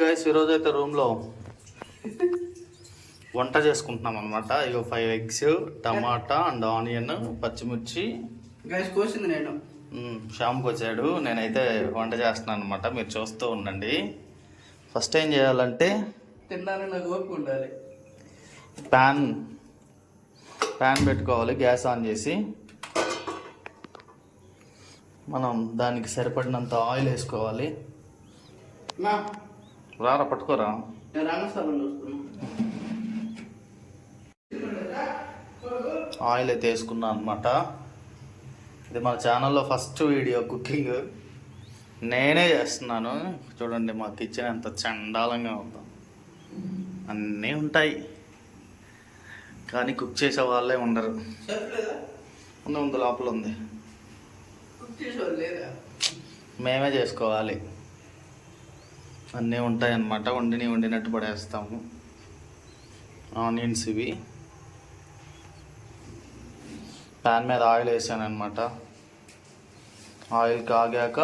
Guys ఈరోజు అయితే రూమ్లో వంట చేసుకుంటున్నాం అనమాట ఇక five eggs tomato and onion పచ్చిమిర్చి. గైస్ కోసింది నేను. వచ్చాడు నేనైతే వంట చేస్తున్నాను అనమాట మీరు చూస్తూ ఉండండి. ఫస్ట్ ఏం చేయాలంటే తినడానికి నాకు ఓపిక ఉండాలి. ప్యాన్ ప్యాన్ పెట్టుకోవాలి. గ్యాస్ ఆన్ చేసి మనం దానికి సరిపడినంత ఆయిల్ వేసుకోవాలి. రారా పట్టుకోరా. ఆయిల్ అయితే వేసుకున్నాను అనమాట ఇది మన ఛానల్లో ఫస్ట్ వీడియో కుకింగ్. నేనే చేస్తున్నాను. చూడండి మా కిచెన్ ఎంత చండాలంగా ఉందో అన్నీ ఉంటాయి. కానీ కుక్ చేసే వాళ్ళే ఉండరు. ఉంది ఉంది లోపల ఉంది. మేమే చేసుకోవాలి. అన్నీ ఉంటాయన్నమాట. వండిని వండినట్టు పడేస్తాము. ఆనియన్స్ ఇవి. ప్యాన్ మీద ఆయిల్ వేసాను అనమాట ఆయిల్ కాగాక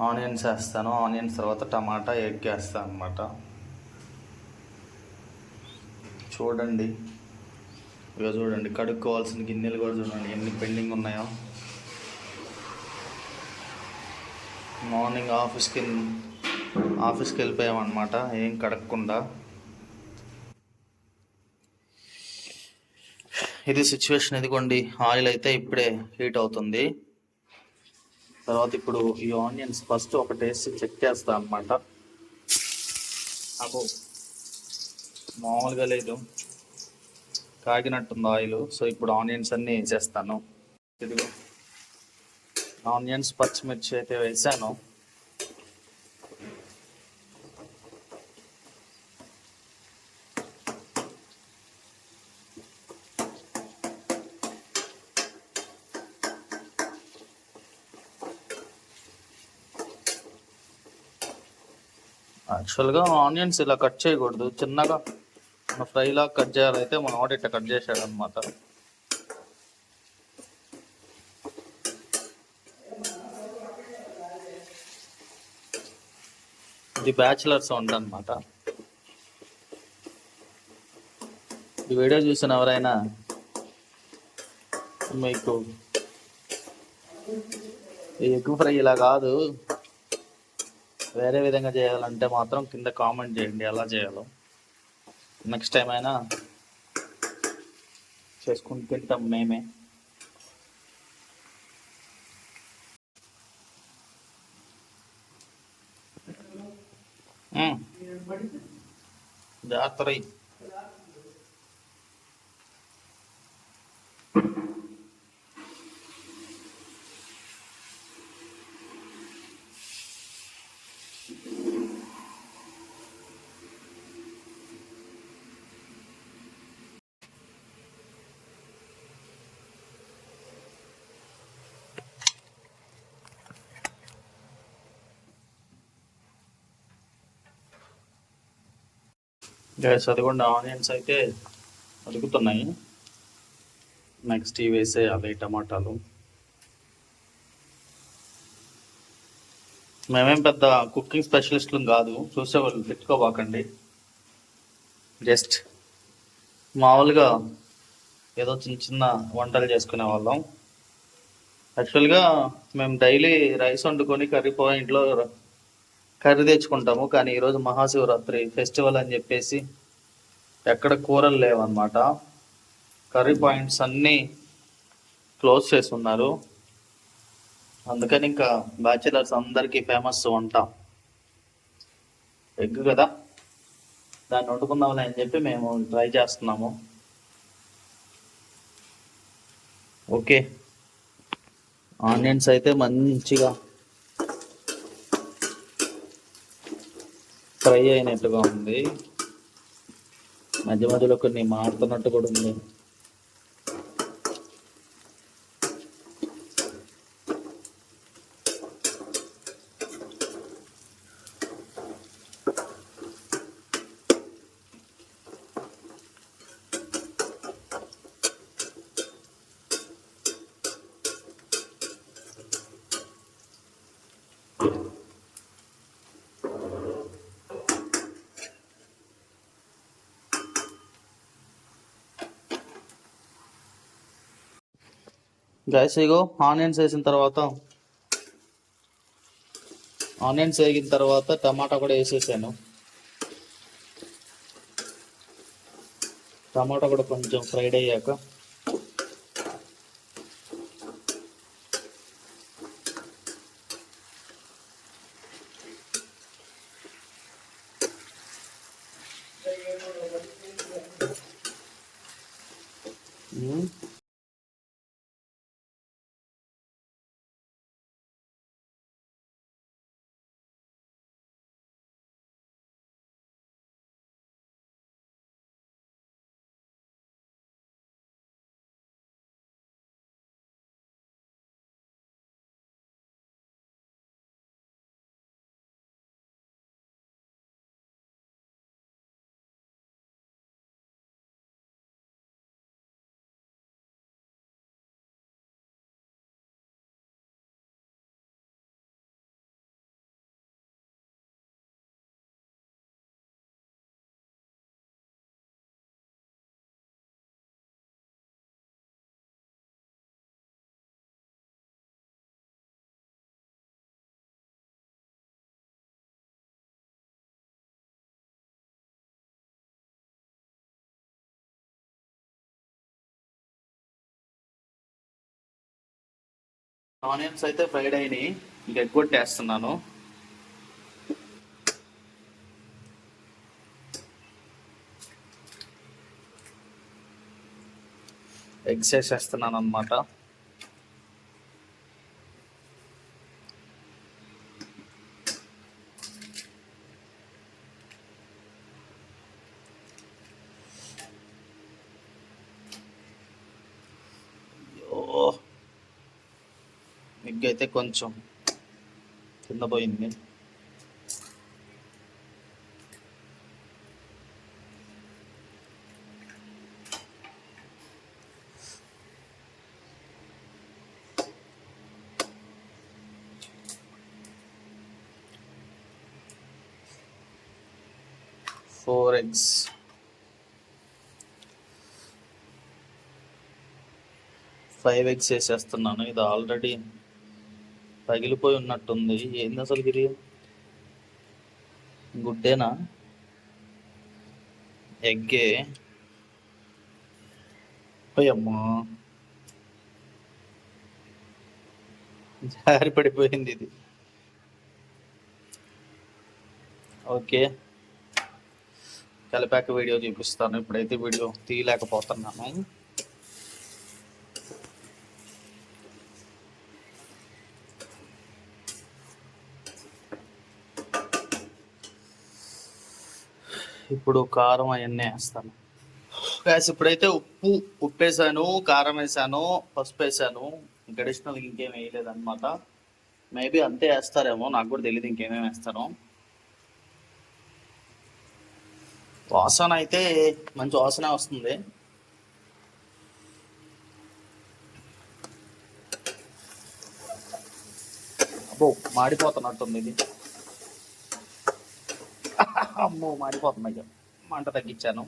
ఆనియన్స్ వేస్తాను. ఆనియన్స్ తర్వాత టమాటా ఎగ్ వేస్తాను అనమాట చూడండి. ఇక చూడండి కడుక్కోవాల్సిన గిన్నెలు కూడా చూడండి ఎన్ని పెండింగ్ ఉన్నాయో. మార్నింగ్ ఆఫీస్కి ఆఫీస్కి వెళ్ళిపోయామన్నమాట. ఏం కడగకుండా ఇది సిచ్యువేషన్ ఇదిగోండి. ఆయిల్ అయితే ఇప్పుడే హీట్ అవుతుంది. తర్వాత ఇప్పుడు ఈ ఆనియన్స్ ఫస్ట్ ఒక టేస్ట్ చెక్ చేస్తా అనమాట అబ్బో మామూలుగా లేదు. కాగినట్టుంది ఆయిల్. సో ఇప్పుడు ఆనియన్స్ అన్నీ వేసేస్తాను ఇదిగో. ఆనియన్స్ పచ్చిమిర్చి అయితే వేసాను. యాక్చువల్గా ఆనియన్స్ ఇలా కట్ చేయకూడదు. చిన్నగా మన ఫ్రైలా కట్ చేయాలైతే మన ఆడిట్ కట్ చేశాడు అనమాట ఇది బ్యాచిలర్ సౌండ్ అనమాట ఈ వీడియో చూసిన ఎవరైనా మీకు ఎగ్గు ఎగ్ ఫ్రై ఇలా కాదు. వేరే విధంగా చేయాలంటే మాత్రం కింద కామెంట్ చేయండి ఎలా చేయాలో. నెక్స్ట్ టైం అయినా చేసుకుని తింటాం మేమే. the artery. గ్యాస్ అదిగోండి ఆనియన్స్ అయితే అడుగుతున్నాయి. నెక్స్ట్ ఇవి వేసేయాలి టమాటాలు. మేమేం పెద్ద కుకింగ్ స్పెషలిస్ట్లు కాదు. చూసేవాళ్ళు పెట్టుకోబాకండి. జస్ట్ మామూలుగా ఏదో చిన్న చిన్న వంటలు చేసుకునే వాళ్ళం. యాక్చువల్గా మేము డైలీ రైస్ వండుకొని కర్రీ పోయి ఇంట్లో కర్రీ తెచ్చుకుంటాము. కానీ ఈరోజు మహాశివరాత్రి ఫెస్టివల్ అని చెప్పేసి ఎక్కడ కూరలు లేవన్నమాట. కర్రీ పాయింట్స్ అన్నీ క్లోజ్ చేసి ఉన్నారు అందుకని ఇంకా బ్యాచిలర్స్ అందరికీ ఫేమస్ వంట. ఎగ్ కదా? దాన్ని వండుకుందాంలే అని చెప్పి మేము ట్రై చేస్తున్నాము. ఓకే. ఆనియన్స్ అయితే మంచిగా ఫ్రై అయినట్టుగా ఉంది మధ్య మధ్యలో కొన్ని మారుతున్నట్టు కూడా ఉంది Thank you. గ్యాస్ ఇగో ఆనియన్స్ వేసిన తర్వాత ఆనియన్స్ వేగిన తర్వాత టమాటా కూడా వేసేసాను. టమాటా కూడా కొంచెం ఫ్రైడ్ అయ్యాక ఆనియన్స్ అయితే ఫ్రైడ్ అయినాయి. ఇంకా ఎగ్ కొట్టేస్తున్నాను ఎగ్స్ వేసేస్తున్నాను అనమాట ఎగ్ అయితే కొంచెం కింద పోయింది. Four eggs. ఫైవ్ ఎగ్స్ వేసేస్తున్నాను. ఇది ఆల్రెడీ పగిలిపోయి ఉన్నట్టుంది. ఏంది అసలు గిరి? గుడ్డేనా? ఎగ్గే? అమ్మా జారి పడిపోయింది ఇది. ఓకే. కలిపాక వీడియో చూపిస్తాను. ఇప్పుడైతే వీడియో తీయలేకపోతున్నాను. ఇప్పుడు కారం అవన్నీ వేస్తాను. గ్యాస్ ఇప్పుడైతే ఉప్పు ఉప్పు వేసాను కారం వేసాను పసుపు వేసాను. గడిషనల్ ఇంకేం వేయలేదు అనమాట మేబీ అంతే వేస్తారేమో నాకు కూడా తెలియదు ఇంకేమేమి వేస్తారో. వాసన అయితే మంచి వాసన వస్తుంది. అబ్బో మాడిపోతున్నట్టుంది ఇది. అమ్మో మారిపోతున్నాయి మంట తగ్గించాను.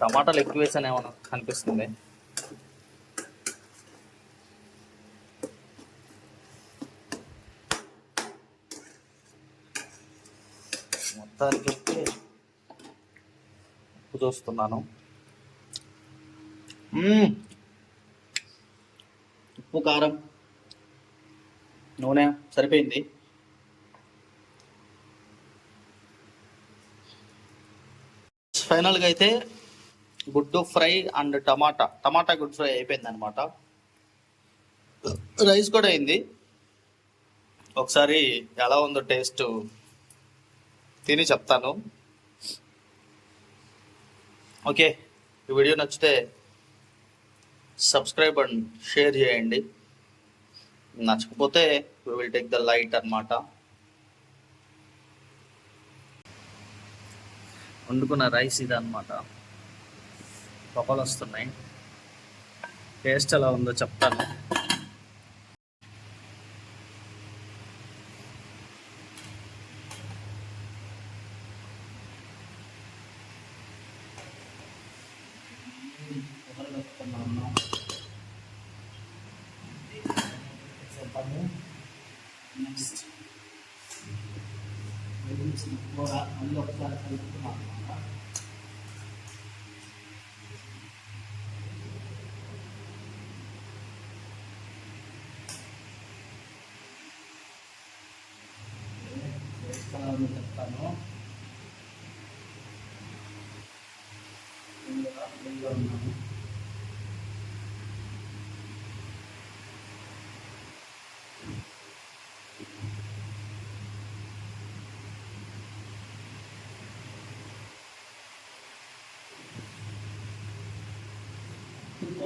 టమాటాలు ఎక్కువ వేసానేమో అనిపిస్తుంది. మొత్తానికి అయితే ఉప్పు చూస్తున్నాను ఉప్పు కారం నూనె సరిపోయింది. ఫైనల్గా అయితే గుడ్డు ఫ్రై అండ్ టమాటా. టమాటా గుడ్ ఫ్రై అయిపోయింది అనమాట రైస్ కూడా అయింది. ఒకసారి ఎలా ఉందో టేస్ట్ తిని చెప్తాను. ఓకే ఈ వీడియో నచ్చితే సబ్స్క్రైబ్ అండ్ షేర్ చేయండి. నచ్చకపోతే విల్ టేక్ ద లైట్ అన్నమాట. వండుకున్న రైస్ ఇది అనమాట పొగలు వస్తున్నాయి టేస్ట్ ఎలా ఉందో చెప్తాను. వేయించిన కూర మళ్ళీ ఒకసారి కలుపుతున్నాం అన్నమాట వేస్తాను చెప్తాను ముందుగా